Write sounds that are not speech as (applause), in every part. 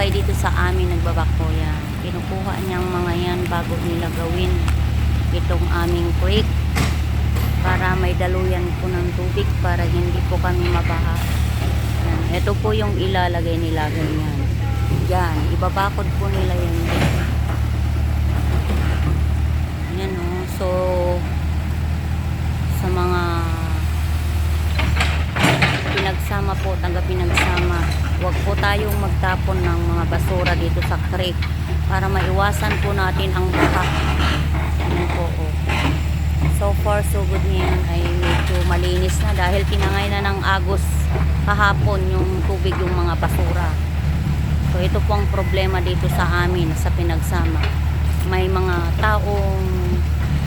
tinapay dito sa amin nagbabak po yan. Kinukuha niyang mga yan bago nila gawin itong aming creek para may daluyan po ng tubig para hindi po kami mabaha. Yan. Ito po yung ilalagay nila ganyan. Yan, ibabakod po nila yan. Yan o. So, sa mga pinagsama po, taga pinagsama, huwag po tayong magtapon ng mga basura dito sa creek para maiwasan po natin ang baha. Yan po o. So far, so good ngayon ay medyo malinis na dahil tinangay na ng agos kahapon yung tubig yung mga basura. So ito po ang problema dito sa amin sa pinagsama. May mga taong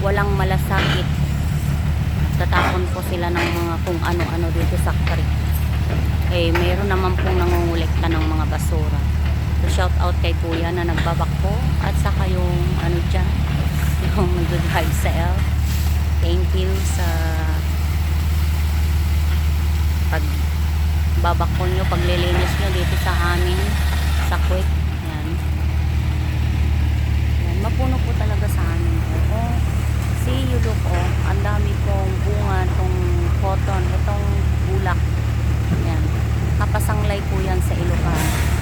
walang malasakit. Tatapon po sila ng mga kung ano-ano dito sa creek eh mayroon naman pong nangungulekta ng mga basura. So shout out kay kuya na nagbabakbo. At saka yung ano dyan (laughs) yung nagdodrive sa L. Thank you sa pag babakbo nyo paglilinis nyo dito sa amin sa quick. Yan. yan mapuno po talaga sa amin. Oo. See you look oh. Ang dami kong bunga to nakapasanglay po yan sa Ilocano.